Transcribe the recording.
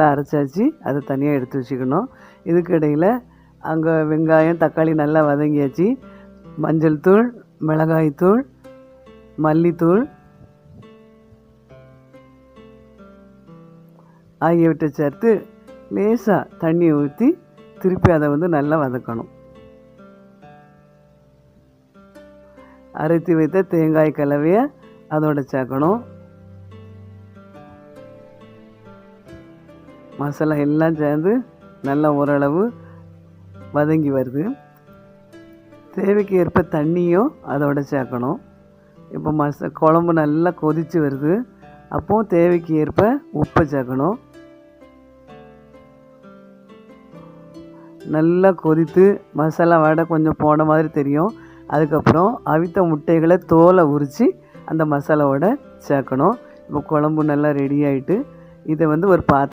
நல்லா அரைச்சாச்சு. அதை தனியாக எடுத்து வச்சுக்கணும். இதுக்கு இடையில் அங்கே வெங்காயம் தக்காளி நல்லா வதங்கியாச்சு. மஞ்சள் தூள் மிளகாய் தூள் மல்லித்தூள் ஆகியவற்றை சேர்த்து லேசாக தண்ணியை ஊற்றி திருப்பி அதை வந்து நல்லா வதக்கணும். அரைத்து வைத்த தேங்காய் கலவையை அதோட சேர்க்கணும். மசாலா எல்லாம் சேர்ந்து நல்லா ஓரளவு வதங்கி வருது. தேவைக்கு ஏற்ப தண்ணியும் அதோட சேர்க்கணும். இப்போ மச குழம்பு நல்லா கொதித்து வருது. அப்போது தேவைக்கு ஏற்ப உப்பை சேர்க்கணும். நல்லா கொதித்து மசாலா வடை கொஞ்சம் போன மாதிரி தெரியும். அதுக்கப்புறம் அவித்த முட்டைகளை தோலை உரித்து அந்த மசாலாவோட சேர்க்கணும். இப்போ குழம்பு நல்லா ரெடி ஆகிட்டு இதை வந்து ஒரு பாத்திரம்